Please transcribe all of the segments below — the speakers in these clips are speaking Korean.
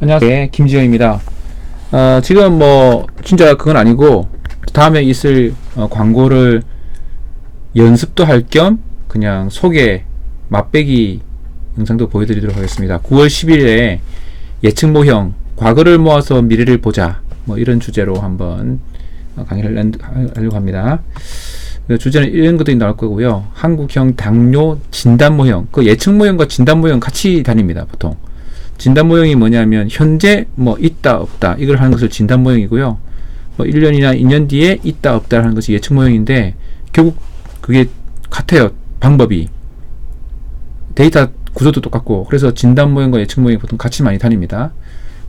안녕하세요. 네, 김지영입니다. 어, 지금 뭐 진짜 그건 아니고 다음에 있을 어, 광고를 연습도 할 겸 그냥 소개 맛배기 영상도 보여드리도록 하겠습니다. 9월 10일에 예측 모형 과거를 모아서 미래를 보자 뭐 이런 주제로 한번 어, 강의를 한- 하려고 합니다. 그 주제는 이런 것들이 나올 거고요. 한국형 당뇨 진단 모형 그 예측 모형과 진단 모형 같이 다닙니다. 보통 진단 모형이 뭐냐면 현재 뭐 있다 없다 이걸 하는 것을 진단 모형이고요. 뭐 1년이나 2년 뒤에 있다 없다 하는 것이 예측 모형인데 결국 그게 같아요. 방법이 데이터 구조도 똑같고 그래서 진단 모형과 예측 모형이 보통 같이 많이 다닙니다.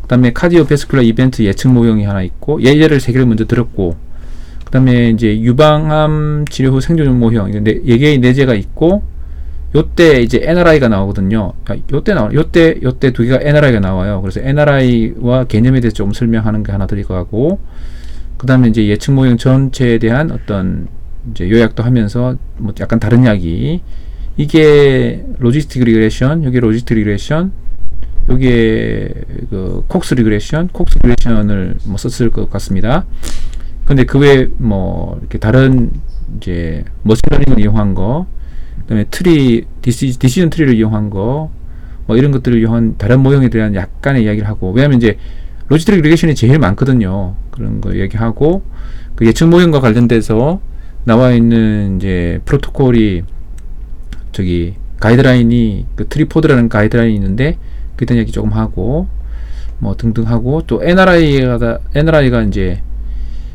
그 다음에 카디오베스큘러 이벤트 예측 모형이 하나 있고 예제를 세 개를 먼저 들었고 그 다음에 이제 유방암 치료 후 생존 모형 이게 네, 예개의 내재가 있고 요때 이제 NRI가 나오거든요. 아, 요때 나와 요때 요때 두 개가 NRI가 나와요. 그래서 NRI와 개념에 대해서 조금 설명하는 게 하나 들어가고 그다음에 이제 예측 모형 전체에 대한 어떤 이제 요약도 하면서 뭐 약간 다른 이야기 이게 로지스틱 리그레션 여기 로지스틱 리그레션 여기에 그 콕스 리그레션 콕스 리그레션을 뭐 썼을 것 같습니다. 근데 그 외에 뭐 이렇게 다른 이제 머신러닝을 이용한 거 그다음에 트리 디시, 디시전 트리를 이용한 거 뭐 이런 것들을 이용한 다른 모형에 대한 약간의 이야기를 하고 왜냐하면 이제 로지스틱 리그레션이 제일 많거든요 그런 거 얘기하고 그 예측 모형과 관련돼서 나와 있는 이제 프로토콜이 저기 가이드라인이 그 트리포드라는 가이드라인이 있는데 대한 얘기 조금 하고 뭐 등등 하고 또 NRI가 NRI가 이제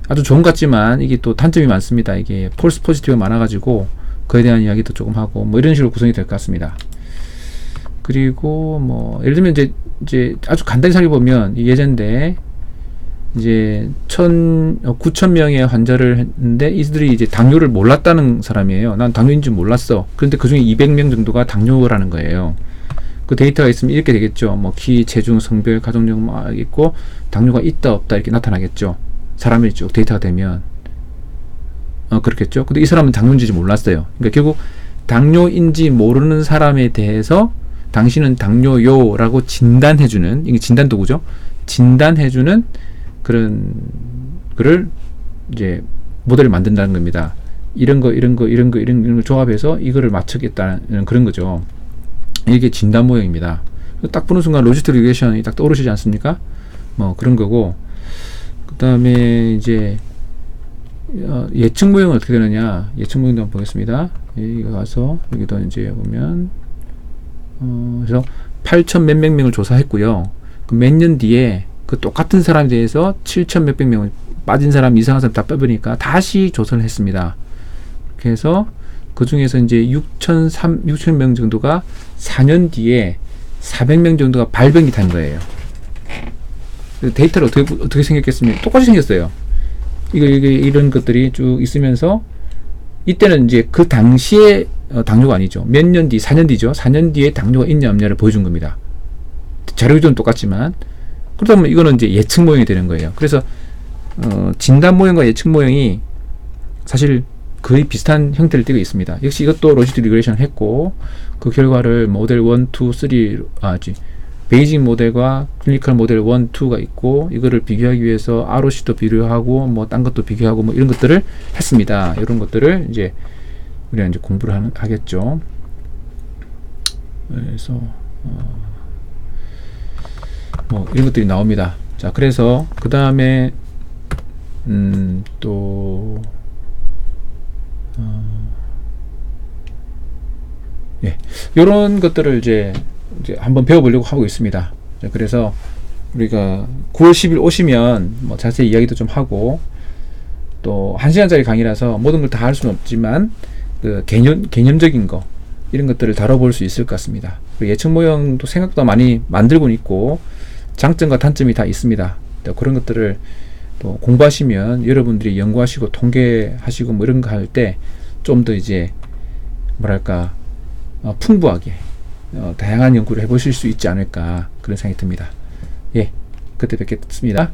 아주 좋은 것 같지만 이게 또 단점이 많습니다. 이게 폴스 포지티브가 많아가지고 그에 대한 이야기도 조금 하고 뭐 이런 식으로 구성이 될 것 같습니다. 그리고 뭐 예를 들면 이제 이제 아주 간단히 살펴보면 이 예제인데 이제 천 어, 9천 명의 환자를 했는데 이들이 이제 당뇨를 몰랐다는 사람이에요. 난 당뇨인 줄 몰랐어. 그런데 그 중에 200명 정도가 당뇨라는 거예요. 그 데이터가 있으면 이렇게 되겠죠. 뭐 키, 체중, 성별, 가족력 막 있고 당뇨가 있다 없다 이렇게 나타나겠죠. 사람이 쭉 데이터가 되면 어 그렇겠죠. 근데 이 사람은 당뇨인지 몰랐어요. 그러니까 결국 당뇨인지 모르는 사람에 대해서 당신은 당뇨요라고 진단해주는 이게 진단 도구죠. 진단해주는 그런 그를 이제 모델을 만든다는 겁니다. 이런 거 이런 거 이런 거 이런, 걸 조합해서 이거를 맞추겠다는 그런 거죠. 이게 진단 모형입니다. 딱 보는 순간 로지스트 리그레션이 딱 떠오르시지 않습니까? 뭐 그런 거고 그 다음에 이제 어, 예측 모형은 어떻게 되느냐 예측 모형도 한번 보겠습니다 여기 가서 여기도 이제 보면 어, 그래서 8천 몇백 명을 조사했고요 그 몇 년 뒤에 그 똑같은 사람에 대해서 7천 몇백 명을 빠진 사람 이상한 사람 다 빼보니까 다시 조사를 했습니다 그래서 그 중에서 이제 6천 3 6천 명 정도가 4년 뒤에 400명 정도가 발병이 된 거예요. 그 데이터를 어떻게 어떻게 생겼겠습니까? 똑같이 생겼어요. 이거 이게 이런 것들이 쭉 있으면서 이때는 이제 그 당시에 어, 당뇨가 아니죠. 몇 년 뒤, 4년 뒤죠. 4년 뒤에 당뇨가 있냐 없냐를 보여준 겁니다. 자료들은 똑같지만 그러다 보면 이거는 이제 예측 모형이 되는 거예요. 그래서 어, 진단 모형과 예측 모형이 사실 거의 비슷한 형태를 띠고 있습니다. 역시 이것도 로지트 리그레이션 했고 그 결과를 모델 1, 2, 3 아지 베이징 모델과 클리니컬 모델 1, 2가 있고 이거를 비교하기 위해서 ROC도 비교하고 뭐 딴 것도 비교하고 뭐 이런 것들을 했습니다. 이런 것들을 이제 우리가 이제 공부를 하는, 하겠죠. 그래서 어, 뭐 이런 것들이 나옵니다. 자 그래서 그 다음에 음또 예, 이런 것들을 이제, 이제 한번 배워보려고 하고 있습니다. 자, 그래서 우리가 9월 10일 오시면 뭐 자세히 이야기도 좀 하고 또 1시간짜리 강의라서 모든 걸 다 할 수는 없지만 그 개념, 개념적인 거 이런 것들을 다뤄볼 수 있을 것 같습니다. 예측 모형도 생각보다 많이 만들고 있고 장점과 단점이 다 있습니다. 또 그런 것들을 또 공부하시면 여러분들이 연구하시고 통계하시고 뭐 이런 거 할 때 좀 더 이제 뭐랄까 어, 풍부하게 어, 다양한 연구를 해보실 수 있지 않을까 그런 생각이 듭니다. 예, 그때 뵙겠습니다.